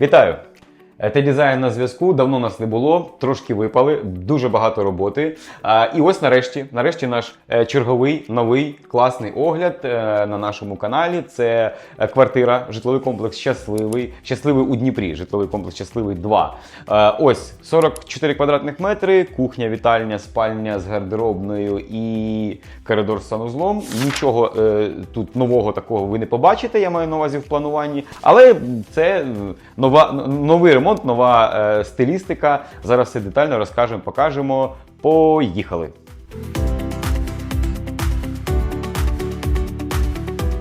Вітаю! Т-дизайн на зв'язку давно нас не було, трошки випали, дуже багато роботи. І ось нарешті, нарешті, наш е, черговий новий класний огляд е, на нашому каналі. Це е, квартира, житловий комплекс щасливий, щасливий у Дніпрі, житловий комплекс щасливий 2. Е, Ось 44 квадратних метри, кухня, вітальня, спальня з гардеробною і коридор з санузлом. Нічого е, тут нового такого ви не побачите, я маю на увазі в плануванні. Але це нова, новий ремонт, нова е, стилістика. Зараз все детально розкажемо, покажемо. Поїхали!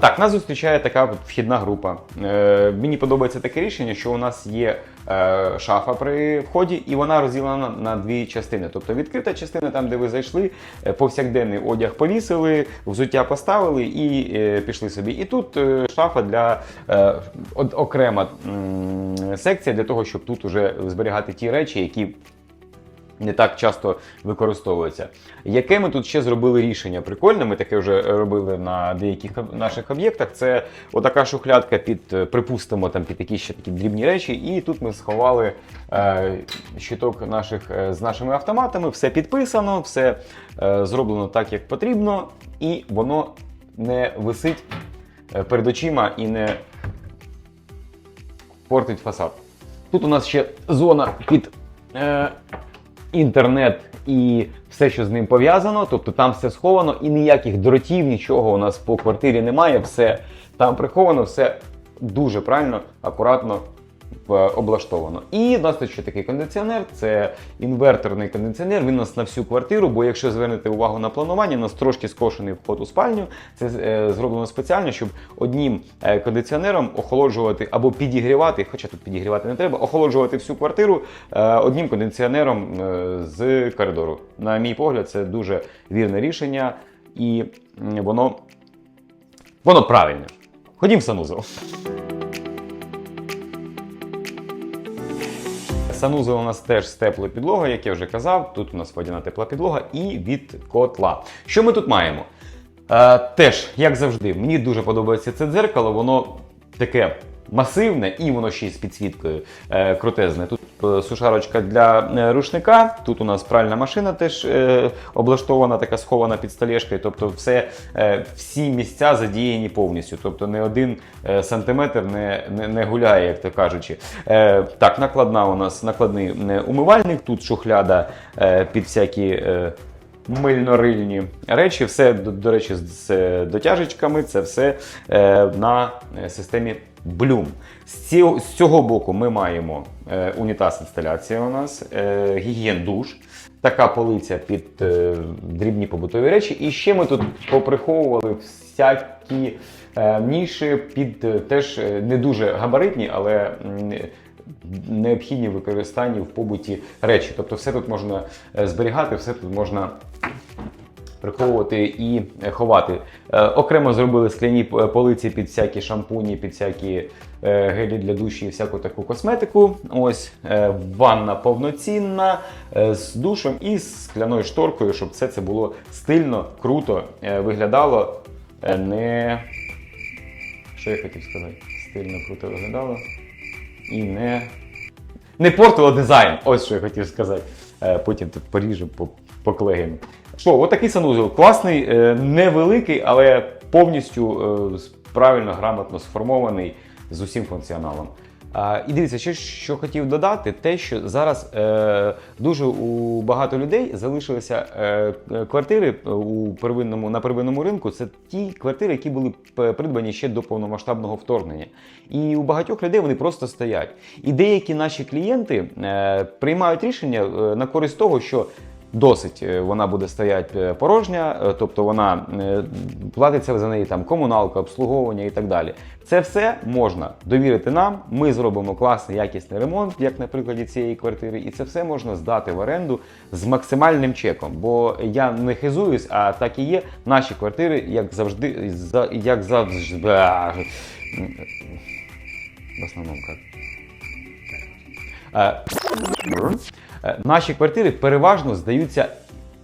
Так, нас зустрічає така вхідна група. Е, мені подобається таке рішення, що у нас є е, шафа при вході, і вона розділена на, дві частини. Тобто відкрита частина, там, де ви зайшли, е, повсякденний одяг повісили, взуття поставили і е, пішли собі. І тут е, шафа для е, окрема м, секція для того, щоб тут уже зберігати ті речі, які не так часто використовується. Яке ми тут ще зробили рішення? Прикольне, ми таке вже робили на деяких наших об'єктах. Це отака шухлядка під, е, припустимо, там під якісь ще такі дрібні речі. І тут ми сховали е, щиток наших е, з нашими автоматами. Все підписано, все е, зроблено так, як потрібно, і воно не висить е, перед очима і не портить фасад. Тут у нас ще зона під е, інтернет і все, що з ним пов'язано. Тобто там все сховано і ніяких дротів, нічого у нас по квартирі немає. Все там приховано, все дуже правильно, акуратно облаштовано. І в нас ще такий кондиціонер, це інверторний кондиціонер. Він у нас на всю квартиру, бо якщо звернете увагу на планування, у нас трошки скошений вход у спальню. Це е, зроблено спеціально, щоб одним е, кондиціонером охолоджувати або підігрівати, хоча тут підігрівати не треба, охолоджувати всю квартиру е, одним кондиціонером е, з коридору. На мій погляд, це дуже вірне рішення, і воно, воно правильне. Ходім в санузел. Санузел у нас теж з теплою підлогою, як я вже казав. Тут у нас водяна тепла підлога і від котла. Що ми тут маємо? Е, теж, як завжди, мені дуже подобається це дзеркало, воно таке масивне і воно ще з підсвіткою е, крутезне. Тут е, сушарочка для е, рушника, тут у нас пральна машина теж е, облаштована, така схована під столешкою. Тобто все, е, всі місця задіяні повністю. Тобто не один е, сантиметр не, не, не гуляє, як то кажучи. Е, так, накладна у нас накладний е, умивальник, тут шухляда е, під всякі. Е, Мильнорильні речі, все, до, до речі, з, з дотяжечками, це все е, на системі Bloom. З цього, боку ми маємо е, унітаз інсталяція у нас, е, гігієн душ, така полиця під е, дрібні побутові речі. І ще ми тут поприховували всякі ніші під теж не дуже габаритні, але необхідні в використанні в побуті речі. Тобто все тут можна зберігати, все тут можна приховувати і е, ховати. Е, Окремо зробили скляні полиці під всякі шампуні, під всякі е, гелі для душі і всяку таку косметику. Ось ванна повноцінна з душем і з скляною шторкою, щоб все це було стильно, круто виглядало. Не що я хотів сказати? Стильно круто виглядало. І не не портило дизайн. Ось що я хотів сказати. Потім тут поріжемо, по- поклеїмо. Що, отакий санузел. Класний, е, невеликий, але повністю е, правильно, грамотно сформований з усім функціоналом. А, І дивіться, що, що хотів додати, те, що зараз е, дуже у багато людей залишилися квартири у первинному, на первинному ринку. Це ті квартири, які були придбані ще до повномасштабного вторгнення. І у багатьох людей вони просто стоять. І деякі наші клієнти приймають рішення на користь того, що Досить е, вона буде стояти порожня, е, тобто вона е, платиться за неї там комуналка, обслуговування і так далі. Це все можна довірити нам. Ми зробимо класний якісний ремонт, як на прикладі цієї квартири, і це все можна здати в оренду з максимальним чеком. Бо я не хизуюсь, а так і є. Наші квартири, як завжди, за- як завжди. В основному як. Е, Наші квартири переважно здаються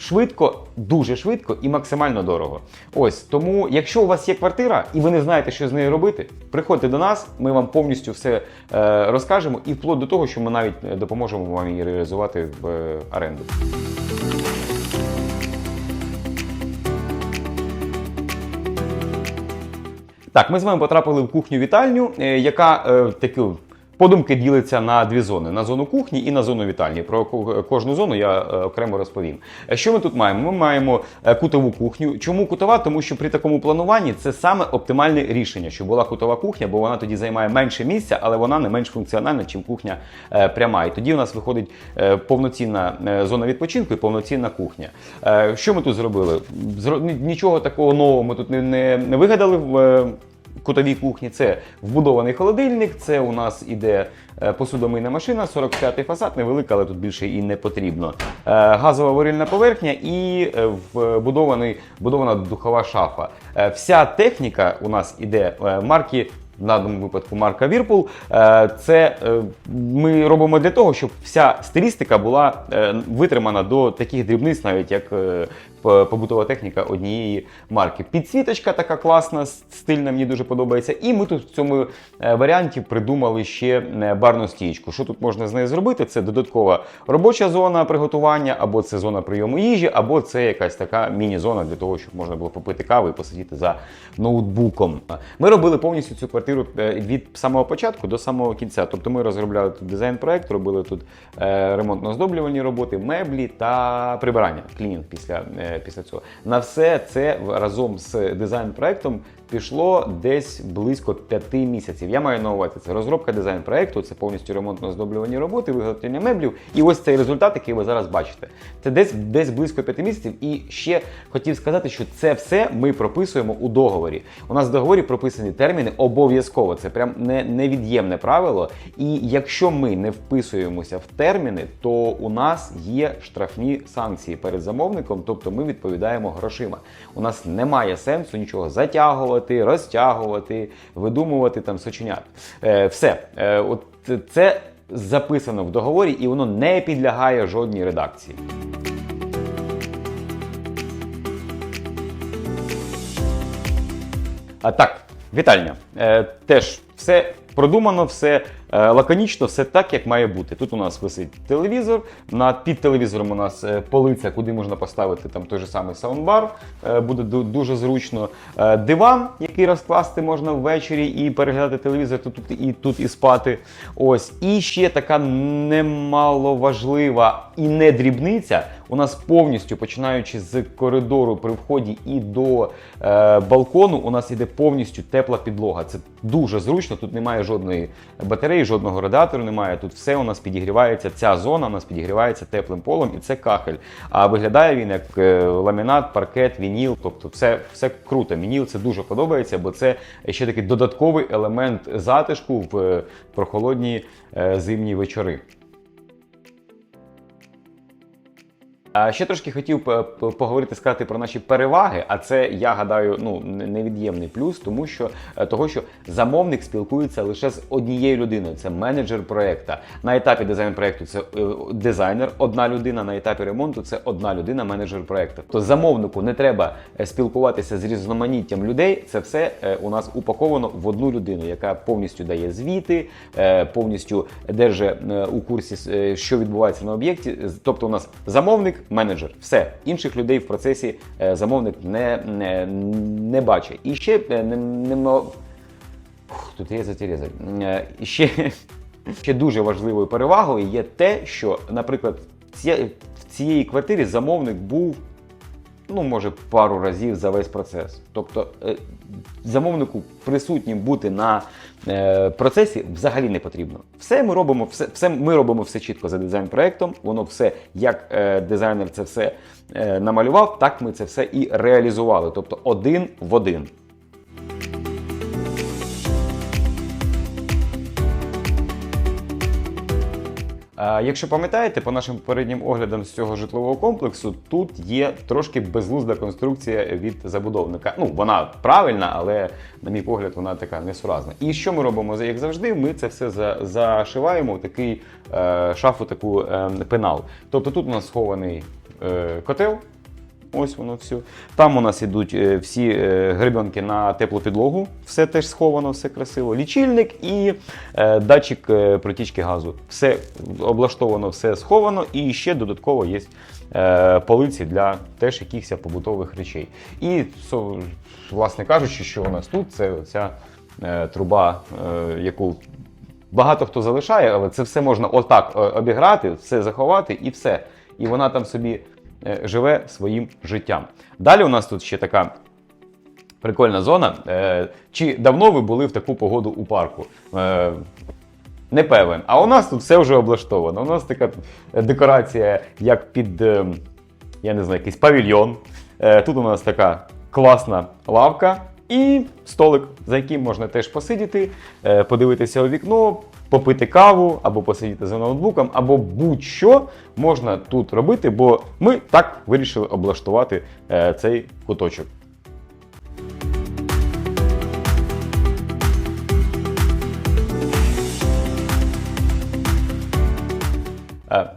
Швидко, дуже швидко і максимально дорого. Ось тому, якщо у вас є квартира і ви не знаєте, що з нею робити, приходьте до нас, ми вам повністю все е, розкажемо, і вплоть до того, що ми навіть е, допоможемо вам її реалізувати в е, оренду. Так, ми з вами потрапили в кухню-вітальню, е, яка е, таку. Подумки ділиться на дві зони: на зону кухні і на зону вітальні. Про кожну зону я е, окремо розповім. Е, Що ми тут маємо? Ми маємо е, кутову кухню. Чому кутова? Тому що при такому плануванні це саме оптимальне рішення, щоб була кутова кухня, бо вона тоді займає менше місця, але вона не менш функціональна, ніж кухня пряма. І тоді у нас виходить повноцінна зона відпочинку і повноцінна кухня. Що ми тут зробили? Нічого такого нового ми тут не, вигадали кутовій кухні це вбудований холодильник, це у нас іде е, посудомийна машина, 45-й фасад, невелика, але тут більше і не потрібно. Е, Газова варильна поверхня і е, вбудований, вбудована духова шафа. Вся техніка у нас іде марки. В даному випадку марка. Е, Це ми робимо для того, щоб вся стилістика була витримана до таких дрібниць, навіть як побутова техніка однієї марки. Підсвіточка така класна, стильна, мені дуже подобається. І ми тут в цьому е, варіанті придумали ще е, барну стічку. Що тут можна з нею зробити? Це додаткова робоча зона приготування, або це зона прийому їжі, або це якась така міні-зона для того, щоб можна було попити каву і посидіти за ноутбуком. Ми робили повністю цю квартиру е, від самого початку до самого кінця. Тобто ми розробляли тут дизайн-проект, робили тут е, ремонтно-оздоблювальні роботи, меблі та прибирання, клінінг після, е, після цього. На все це разом з дизайн-проектом пішло десь близько п'яти місяців. Я маю на увазі це розробка дизайн-проекту, це повністю ремонтно-оздоблювані роботи, виготовлення меблів. І ось цей результат, який ви зараз бачите. Це десь, десь близько п'яти місяців. І ще хотів сказати, що це все ми прописуємо у договорі. У нас в договорі прописані терміни обов'язково. Це прям не, невід'ємне правило. І якщо ми не вписуємося в терміни, то у нас є штрафні санкції перед замовником, тобто ми відповідаємо грошима. У нас немає сенсу нічого затягувати, розтягувати, видумувати там сочиняти. Е, все, е, от це записано в договорі, і воно не підлягає жодній редакції. А так, вітальня. Е, теж все продумано, все лаконічно, все так, як має бути. Тут у нас висить телевізор. Над під телевізором у нас е, полиця, куди можна поставити там той же самий саундбар. Е, буде дуже зручно. Е, диван, який розкласти можна ввечері і переглядати телевізор тут, тут і тут і спати. Ось. І ще така немаловажлива і не дрібниця. У нас повністю, починаючи з коридору при вході і до е, балкону, у нас іде повністю тепла підлога. Це дуже зручно. Тут немає жодної батареї, жодного радіатору немає. Тут все у нас підігрівається. Ця зона у нас підігрівається теплим полом, і це кахель. А виглядає він як е, ламінат, паркет, вініл. Тобто, все, все круто. Вініл це дуже подобається, бо це ще такий додатковий елемент затишку в е, прохолодні е, зимні вечори. Ще трошки хотів поговорити, сказати про наші переваги, а це я гадаю, ну невід'ємний плюс, тому що е, того, що замовник спілкується лише з однією людиною. Це менеджер проекта. На етапі дизайн проекту це е, дизайнер, одна людина. На етапі ремонту це одна людина, менеджер проекту. То замовнику не треба е, спілкуватися з різноманіттям людей. Це все у нас упаковано в одну людину, яка повністю дає звіти, повністю держить у курсі, що відбувається на об'єкті. Тобто, у нас замовник, менеджер, все інших людей в процесі е, замовник не, не, не бачить. І ще е, не, не Фух, тут є затерезать. Е, ще, ще дуже важливою перевагою є те, що, наприклад, в цієї квартирі замовник був. Ну, може, пару разів за весь процес. Тобто е, замовнику присутнім бути на е, процесі взагалі не потрібно. Все ми робимо, все, все ми робимо все чітко за дизайн-проектом. Воно все, як е, дизайнер це все намалював, так ми це все і реалізували. Тобто один в один. Якщо пам'ятаєте, по нашим попереднім оглядам з цього житлового комплексу, тут є трошки безглузда конструкція від забудовника. Ну, вона правильна, але, на мій погляд, вона така несуразна. І що ми робимо? Як завжди, ми це все зашиваємо в такий е, шафу, таку е, пенал. Тобто тут у нас схований е, котел. Ось воно все. Там у нас ідуть е, всі е, гребенки на теплу підлогу, все теж сховано, все красиво. Лічильник і е, датчик протічки газу. Все облаштовано, все сховано, і ще додатково є полиці для теж якихось побутових речей. І власне кажучи, що у нас тут це ця труба, яку багато хто залишає, але це все можна отак обіграти, все заховати і все. І вона там собі живе своїм життям. Далі у нас тут ще така. Прикольна зона. Е, Чи давно ви були в таку погоду у парку? Е, Не певен. А у нас тут все вже облаштовано. У нас така декорація, як під, е, я не знаю, якийсь павільйон. Е, Тут у нас така класна лавка і столик, за яким можна теж посидіти, е, подивитися у вікно, попити каву, або посидіти за ноутбуком, або будь-що можна тут робити, бо ми так вирішили облаштувати е, цей куточок.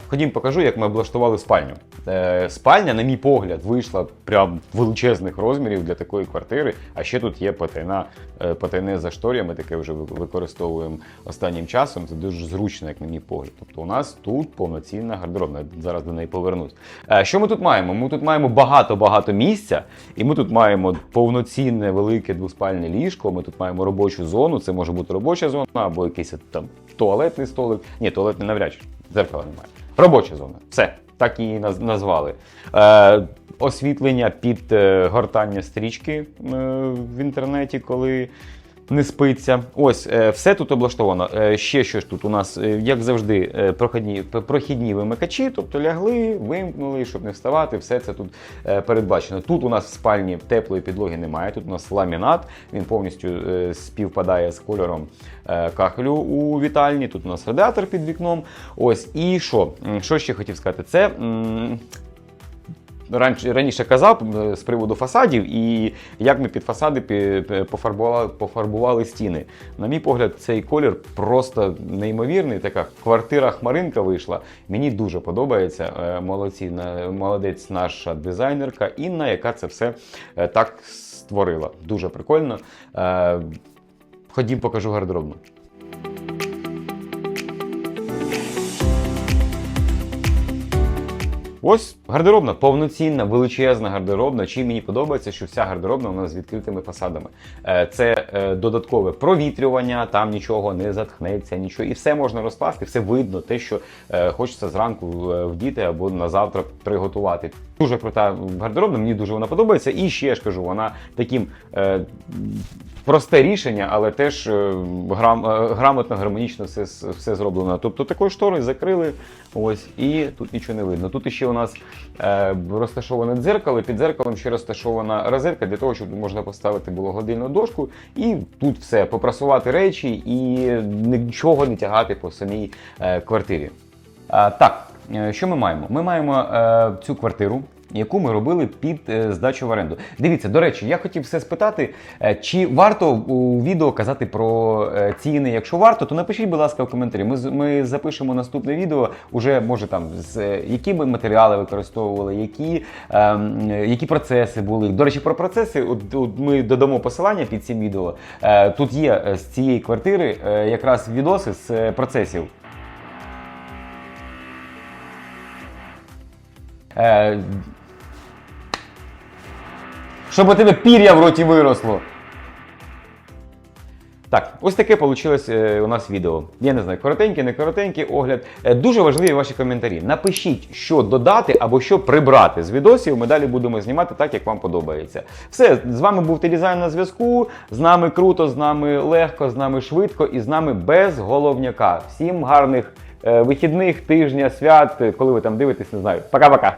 Ходім, покажу, як ми облаштували спальню. Е, Спальня, на мій погляд, вийшла прям величезних розмірів для такої квартири. А ще тут є потайна, е, потайне зашторя, ми таке вже використовуємо останнім часом. Це дуже зручно, як на мій погляд. Тобто у нас тут повноцінна гардеробна. Зараз до неї повернусь. Е, Що ми тут маємо? Ми тут маємо багато-багато місця, і ми тут маємо повноцінне велике двоспальне ліжко. Ми тут маємо робочу зону. Це може бути робоча зона або якийсь там туалетний столик. Ні, туалетний навряд чи. Дзеркала немає. Робоча зона. Все, так її наз- назвали. Е, освітлення під е, гортання стрічки е, в інтернеті, коли не спиться. Ось, е, все тут облаштовано. Е, ще що ж тут у нас, е, як завжди, е, проходні, п- прохідні вимикачі, тобто лягли, вимкнули, щоб не вставати, все це тут передбачено. Тут у нас в спальні теплої підлоги немає. Тут у нас ламінат, він повністю співпадає з кольором кахелю у вітальні. Тут у нас радіатор під вікном. Ось, і що? Що ще хотів сказати? Це. Раніше, казав е, з приводу фасадів і як ми під фасади пі- пофарбували, пофарбували стіни. На мій погляд, цей колір просто неймовірний. Така квартира хмаринка вийшла. Мені дуже подобається. Е, Молодці, молодець наша дизайнерка Інна, яка це все е, так створила. Дуже прикольно. Е, Ходім, покажу гардеробну. Ось гардеробна, повноцінна, величезна гардеробна. Чим мені подобається, що вся гардеробна у нас з відкритими фасадами. Е, Це е, додаткове провітрювання, там нічого не затхнеться, нічого. І все можна розкласти, все видно, те, що е, хочеться зранку вдіти або на завтра приготувати. Дуже крута гардеробна, мені дуже вона подобається. І ще я ж кажу, вона таким е, просте рішення, але теж е, грам, е, грамотно, гармонічно все, все зроблено. Тобто такою шторою закрили, ось, і тут нічого не видно. Тут ще у нас е, розташоване дзеркало, під дзеркалом ще розташована розетка для того, щоб можна поставити було годинну дошку, і тут все, попрасувати речі і нічого не тягати по самій е, квартирі. А, так, е, що ми маємо? Ми маємо е, цю квартиру. Яку ми робили під е, здачу в оренду. Дивіться, до речі, я хотів все спитати, е, чи варто у відео казати про е, ціни. Якщо варто, то напишіть, будь ласка, в коментарі. Ми, ми запишемо наступне відео, уже може там з е, які ми матеріали використовували, які, е, які процеси були. До речі, про процеси. От, от ми додамо посилання під цим відео. Е, тут є е, з цієї квартири е, якраз відоси з е, процесів. Е, щоб у тебе пір'я в роті виросло. Так, ось таке вийшло у нас відео. Я не знаю, коротенький, не коротенький огляд. Е, Дуже важливі ваші коментарі. Напишіть, що додати або що прибрати з відосів. Ми далі будемо знімати так, як вам подобається. Все, з вами був Телізайн на зв'язку. З нами круто, з нами легко, з нами швидко і з нами без головняка. Всім гарних е, вихідних, тижня, свят, коли ви там дивитесь, не знаю. Пока-пока.